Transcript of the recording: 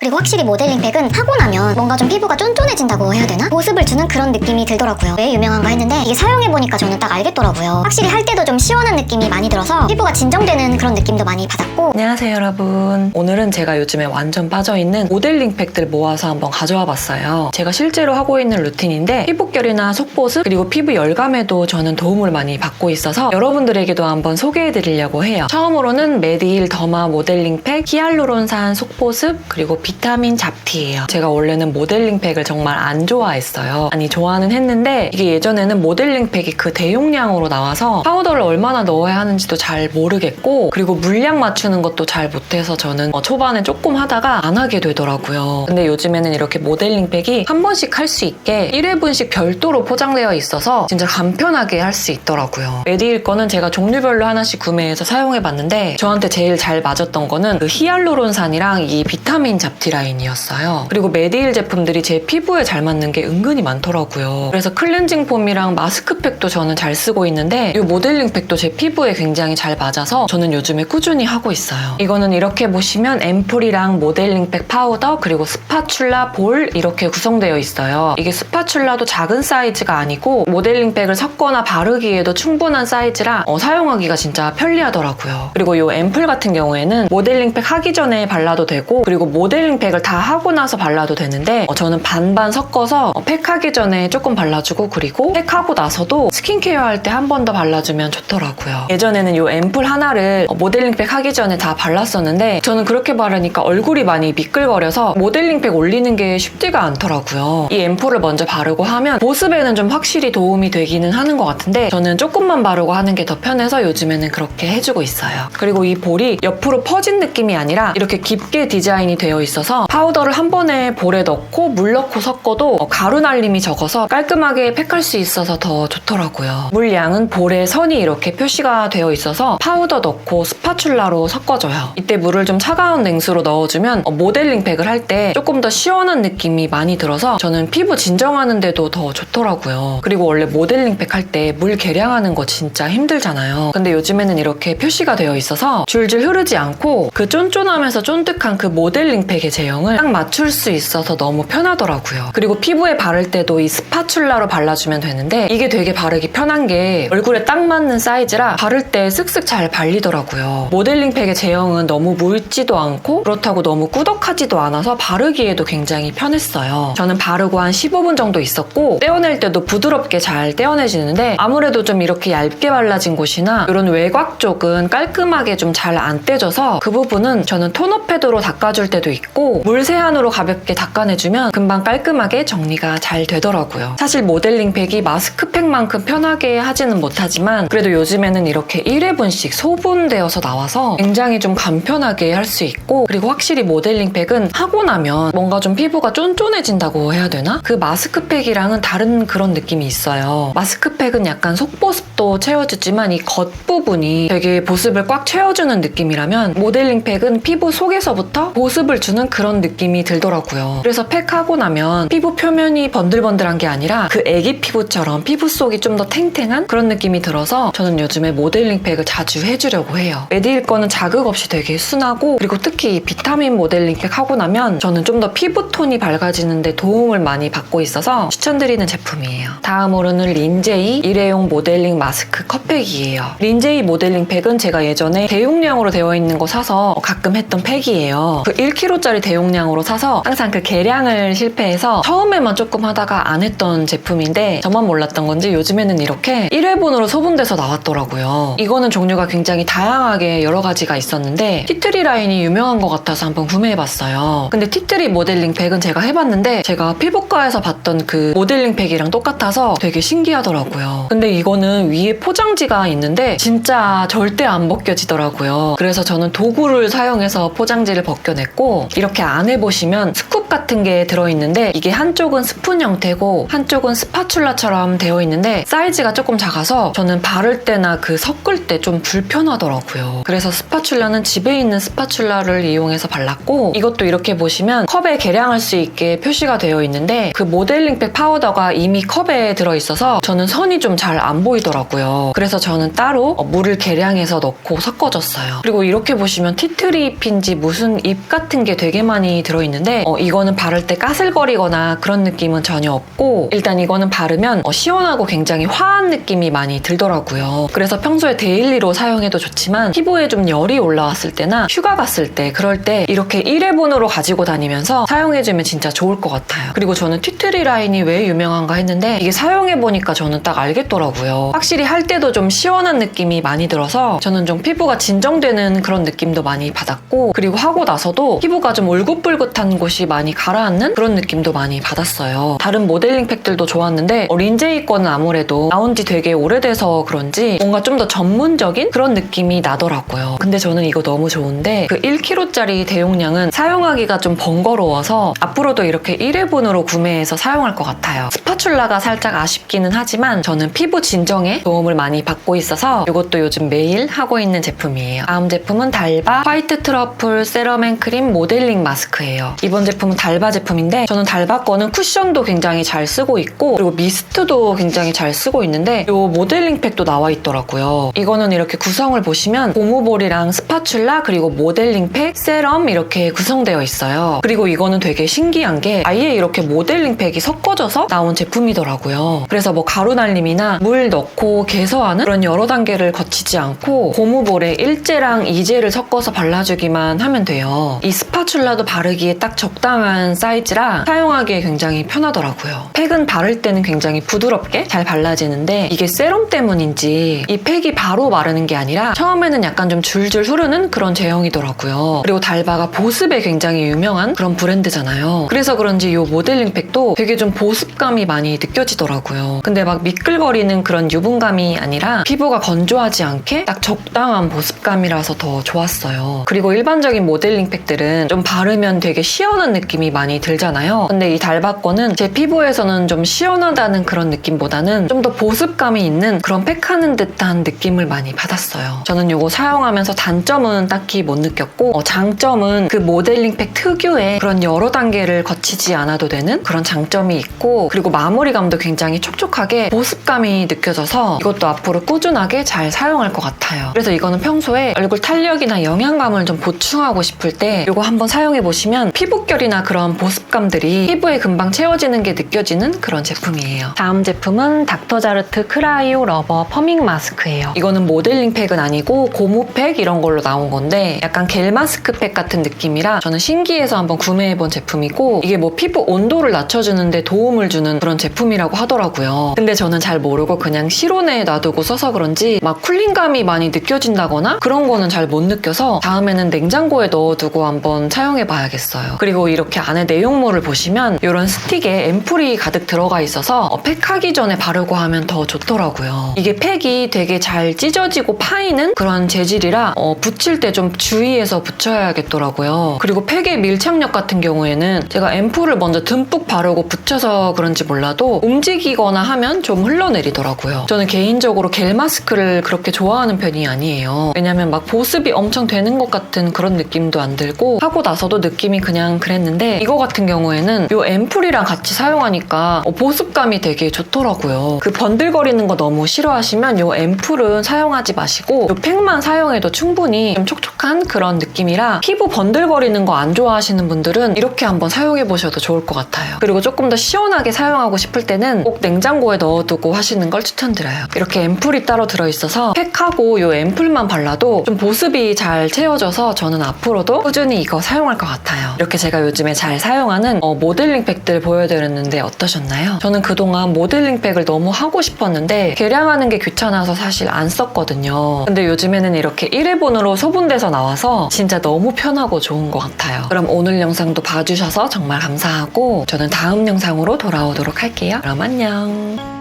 그리고 확실히 모델링 팩은 하고 나면 뭔가 좀 피부가 쫀쫀해진다고 해야 되나? 보습을 주는 그런 느낌이 들더라고요. 왜 유명한가 했는데 이게 사용해보니까 저는 딱 알겠더라고요. 확실히 할 때도 좀 시원한 느낌이 많이 들어서 피부가 진정되는 그런 느낌도 많이 받았고 안녕하세요 여러분 오늘은 제가 요즘에 완전 빠져있는 모델링 팩들 모아서 한번 가져와 봤어요 제가 실제로 하고 있는 루틴인데 피부결이나 속보습 그리고 피부 열감에도 저는 도움을 많이 받고 있어서 여러분들에게도 한번 소개해 드리려고 해요 처음으로는 메디힐 더마 모델링 팩 히알루론산 속보습 그리고 비타민 잡티예요 제가 원래는 모델링 팩을 정말 안 좋아했어요 아니 좋아는 했는데 이게 예전에는 모델링 팩이 그 대용량으로 나와서 파우더를 얼마나 넣어야 하는지도 잘 모르겠고 그리고 물량 맞추는 것도 잘 못해서 저는 어, 초반에 조금 하다가 안 하게 되더라고요. 근데 요즘에는 이렇게 모델링 팩이 한 번씩 할 수 있게 1회분씩 별도로 포장되어 있어서 진짜 간편하게 할 수 있더라고요. 메디힐 거는 제가 종류별로 하나씩 구매해서 사용해봤는데 저한테 제일 잘 맞았던 거는 그 히알루론산이랑 이 비타민 잡티 라인이었어요. 그리고 메디힐 제품들이 제 피부에 잘 맞는 게 은근히 많더라고요. 그래서 클렌징 폼이랑 마스크팩도 저는 잘 쓰고 있는데 이 모델링 팩도 제 피부에 굉장히 잘 맞아서 저는 요즘에 꾸준히 하고 있어요. 이거는 이렇게 보시면 앰플이랑 모델링 팩 파우더 그리고 스파츌라 볼 이렇게 구성되어 있어요. 이게 스파츌라도 작은 사이즈가 아니고 모델링 팩을 섞거나 바르기에도 충분한 사이즈라 어, 사용하기가 진짜 편리하더라고요. 그리고 이 앰플 같은 경우에는 모델링 팩 하기 전에 발라도 되고 그리고 모델 링 팩을 다 하고 나서 발라도 되는데 어, 저는 반반 섞어서 어, 팩 하기 전에 조금 발라주고 그리고 팩 하고 나서도 스킨케어 할 때 한 번 더 발라주면 좋더라고요. 예전에는 이 앰플 하나를 어, 모델링 팩 하기 전에 다 발랐었는데 저는 그렇게 바르니까 얼굴이 많이 미끌거려서 모델링 팩 올리는 게 쉽지가 않더라고요. 이 앰플을 먼저 바르고 하면 보습에는 좀 확실히 도움이 되기는 하는 것 같은데 저는 조금만 바르고 하는 게 더 편해서 요즘에는 그렇게 해주고 있어요. 그리고 이 볼이 옆으로 퍼진 느낌이 아니라 이렇게 깊게 디자인이 되어 있어 서 파우더를 한 번에 볼에 넣고 물 넣고 섞어도 어, 가루 날림이 적어서 깔끔하게 팩할 수 있어서 더 좋더라고요. 물량은 볼에 선이 이렇게 표시가 되어 있어서 파우더 넣고 스파츌라로 섞어줘요. 이때 물을 좀 차가운 냉수로 넣어주면 어, 모델링 팩을 할 때 조금 더 시원한 느낌이 많이 들어서 저는 피부 진정하는데도 더 좋더라고요. 그리고 원래 모델링 팩 할 때 물 계량하는 거 진짜 힘들잖아요. 근데 요즘에는 이렇게 표시가 되어 있어서 줄줄 흐르지 않고 그 쫀쫀하면서 쫀득한 그 모델링 팩의 제형을 딱 맞출 수 있어서 너무 편하더라고요. 그리고 피부에 바를 때도 이 스파츌라로 발라주면 되는데 이게 되게 바르기 편한 게 얼굴에 딱 맞는 사이즈라 바를 때 쓱쓱 잘 발리더라고요. 모델링 팩의 제형은 너무 묽지도 않고 그렇다고 너무 꾸덕하지도 않아서 바르기에도 굉장히 편했어요. 저는 바르고 한 15분 정도 있었고 떼어낼 때도 부드럽게 잘 떼어내지는데 아무래도 좀 이렇게 얇게 발라진 곳이나 이런 외곽 쪽은 깔끔하게 좀 잘 안 떼져서 그 부분은 저는 토너 패드로 닦아줄 때도 있고 물 세안으로 가볍게 닦아내주면 금방 깔끔하게 정리가 잘 되더라고요. 사실 모델링 팩이 마스크팩만큼 편하게 하지는 못하지만 그래도 요즘에는 이렇게 1회분씩 소분되어서 나와서 굉장히 좀 간편하게 할 수 있고 그리고 확실히 모델링 팩은 하고 나면 뭔가 좀 피부가 쫀쫀해진다고 해야 되나? 그 마스크팩이랑은 다른 그런 느낌이 있어요. 마스크팩은 약간 속보습도 채워주지만 이 겉부분이 되게 보습을 꽉 채워주는 느낌이라면 모델링 팩은 피부 속에서부터 보습을 주는 그런 느낌이 들더라고요. 그래서 팩하고 나면 피부 표면이 번들번들한 게 아니라 그 애기 피부처럼 피부 속이 좀 더 탱탱한 그런 느낌이 들어서 저는 요즘에 모델링 팩을 자주 해주려고 해요. 메디힐 거는 자극 없이 되게 순하고 그리고 특히 이 비타민 모델링 팩 하고 나면 저는 좀 더 피부톤이 밝아지는데 도움을 많이 받고 있어서 추천드리는 제품이에요. 다음으로는 린제이 일회용 모델링 마스크 컵팩이에요. 린제이 모델링 팩은 제가 예전에 대용량으로 되어 있는 거 사서 가끔 했던 팩이에요. 그 1kg 짜리 대용량으로 사서 항상 그 계량을 실패해서 처음에만 조금 하다가 안 했던 제품인데 저만 몰랐던 건지 요즘에는 이렇게 1회분으로 소분돼서 나왔더라고요. 이거는 종류가 굉장히 다양하게 여러 가지가 있었는데 티트리 라인이 유명한 것 같아서 한번 구매해봤어요. 근데 티트리 모델링 팩은 제가 해봤는데 제가 피부과에서 봤던 그 모델링 팩이랑 똑같아서 되게 신기하더라고요. 근데 이거는 위에 포장지가 있는데 진짜 절대 안 벗겨지더라고요. 그래서 저는 도구를 사용해서 포장지를 벗겨냈고 이렇게 안에 보시면 스쿱 같은 게 들어있는데 이게 한쪽은 스푼 형태고 한쪽은 스파츌라처럼 되어 있는데 사이즈가 조금 작아서 저는 바를 때나 그 섞을 때 좀 불편하더라고요. 그래서 스파츌라는 집에 있는 스파츌라를 이용해서 발랐고 이것도 이렇게 보시면 컵에 계량할 수 있게 표시가 되어 있는데 그 모델링팩 파우더가 이미 컵에 들어있어서 저는 선이 좀 잘 안 보이더라고요. 그래서 저는 따로 어, 물을 계량해서 넣고 섞어줬어요. 그리고 이렇게 보시면 티트리 잎인지 무슨 잎 같은 게 되어 되게 많이 들어있는데 어, 이거는 바를 때 까슬거리거나 그런 느낌은 전혀 없고 일단 이거는 바르면 어, 시원하고 굉장히 화한 느낌이 많이 들더라고요. 그래서 평소에 데일리로 사용해도 좋지만 피부에 좀 열이 올라왔을 때나 휴가 갔을 때 그럴 때 이렇게 1회분으로 가지고 다니면서 사용해주면 진짜 좋을 것 같아요. 그리고 저는 튀트리 라인이 왜 유명한가 했는데 이게 사용해보니까 저는 딱 알겠더라고요. 확실히 할 때도 좀 시원한 느낌이 많이 들어서 저는 좀 피부가 진정되는 그런 느낌도 많이 받았고 그리고 하고 나서도 피부가 좀 울긋불긋한 곳이 많이 가라앉는 그런 느낌도 많이 받았어요. 다른 모델링 팩들도 좋았는데 어, 린제이 거는 아무래도 나온 지 되게 오래돼서 그런지 뭔가 좀 더 전문적인 그런 느낌이 나더라고요. 근데 저는 이거 너무 좋은데 그 1kg짜리 대용량은 사용하기가 좀 번거로워서 앞으로도 이렇게 1회분으로 구매해서 사용할 것 같아요. 스파츌라가 살짝 아쉽기는 하지만 저는 피부 진정에 도움을 많이 받고 있어서 이것도 요즘 매일 하고 있는 제품이에요. 다음 제품은 달바 화이트 트러플 세럼 앤 크림 모델링 마스크예요. 이번 제품은 달바 제품인데 저는 달바 거는 쿠션도 굉장히 잘 쓰고 있고 그리고 미스트도 굉장히 잘 쓰고 있는데 이 모델링 팩도 나와 있더라고요. 이거는 이렇게 구성을 보시면 고무볼이랑 스파츌라 그리고 모델링 팩, 세럼 이렇게 구성되어 있어요. 그리고 이거는 되게 신기한 게 아예 이렇게 모델링 팩이 섞어져서 나온 제품이더라고요. 그래서 뭐 가루 날림이나 물 넣고 개서하는 그런 여러 단계를 거치지 않고 고무볼에 일제랑 이제를 섞어서 발라주기만 하면 돼요. 이 스파츌 라도 바르기에 딱 적당한 사이즈라 사용하기에 굉장히 편하더라고요. 팩은 바를 때는 굉장히 부드럽게 잘 발라지는데 이게 세럼 때문인지 이 팩이 바로 마르는 게 아니라 처음에는 약간 좀 줄줄 흐르는 그런 제형이더라고요. 그리고 달바가 보습에 굉장히 유명한 그런 브랜드잖아요. 그래서 그런지 이 모델링 팩도 되게 좀 보습감이 많이 느껴지더라고요. 근데 막 미끌거리는 그런 유분감이 아니라 피부가 건조하지 않게 딱 적당한 보습감이라서 더 좋았어요. 그리고 일반적인 모델링 팩들은 좀 바르면 되게 시원한 느낌이 많이 들잖아요. 근데 이 달바 거는 제 피부에서는 좀 시원하다는 그런 느낌보다는 좀 더 보습감이 있는 그런 팩하는 듯한 느낌을 많이 받았어요. 저는 이거 사용하면서 단점은 딱히 못 느꼈고 어, 장점은 그 모델링 팩 특유의 그런 여러 단계를 거치지 않아도 되는 그런 장점이 있고 그리고 마무리감도 굉장히 촉촉하게 보습감이 느껴져서 이것도 앞으로 꾸준하게 잘 사용할 것 같아요. 그래서 이거는 평소에 얼굴 탄력이나 영양감을 좀 보충하고 싶을 때 이거 한번 사용해 보시면 피부결이나 그런 보습감들이 피부에 금방 채워지는 게 느껴지는 그런 제품이에요. 다음 제품은 닥터자르트 크라이오 러버 퍼밍 마스크예요. 이거는 모델링 팩은 아니고 고무팩 이런 걸로 나온 건데 약간 겔 마스크팩 같은 느낌이라 저는 신기해서 한번 구매해본 제품이고 이게 뭐 피부 온도를 낮춰주는데 도움을 주는 그런 제품이라고 하더라고요. 근데 저는 잘 모르고 그냥 실온에 놔두고 써서 그런지 막 쿨링감이 많이 느껴진다거나 그런 거는 잘 못 느껴서 다음에는 냉장고에 넣어두고 한번 사용해 봐야겠어요. 그리고 이렇게 안에 내용물을 보시면 이런 스틱에 앰플이 가득 들어가 있어서 어, 팩하기 전에 바르고 하면 더 좋더라고요. 이게 팩이 되게 잘 찢어지고 파이는 그런 재질이라 어, 붙일 때 좀 주의해서 붙여야겠더라고요. 그리고 팩의 밀착력 같은 경우에는 제가 앰플을 먼저 듬뿍 바르고 붙여서 그런지 몰라도 움직이거나 하면 좀 흘러내리더라고요. 저는 개인적으로 겔 마스크를 그렇게 좋아하는 편이 아니에요. 왜냐면 막 보습이 엄청 되는 것 같은 그런 느낌도 안 들고 하고 나서도 느낌이 그냥 그랬는데 이거 같은 경우에는 이 앰플이랑 같이 사용하니까 어, 보습감이 되게 좋더라고요. 그 번들거리는 거 너무 싫어하시면 이 앰플은 사용하지 마시고 이 팩만 사용해도 충분히 좀 촉촉한 그런 느낌이라 피부 번들거리는 거 안 좋아하시는 분들은 이렇게 한번 사용해 보셔도 좋을 것 같아요. 그리고 조금 더 시원하게 사용하고 싶을 때는 꼭 냉장고에 넣어두고 하시는 걸 추천드려요. 이렇게 앰플이 따로 들어있어서 팩하고 이 앰플만 발라도 좀 보습이 잘 채워져서 저는 앞으로도 꾸준히 이거 사용 할 것 같아요. 이렇게 제가 요즘에 잘 사용하는 어, 모델링 팩들 보여드렸는데 어떠셨나요? 저는 그동안 모델링 팩을 너무 하고 싶었는데 계량하는 게 귀찮아서 사실 안 썼거든요. 근데 요즘에는 이렇게 1회분으로 소분돼서 나와서 진짜 너무 편하고 좋은 것 같아요. 그럼 오늘 영상도 봐주셔서 정말 감사하고 저는 다음 영상으로 돌아오도록 할게요. 그럼 안녕.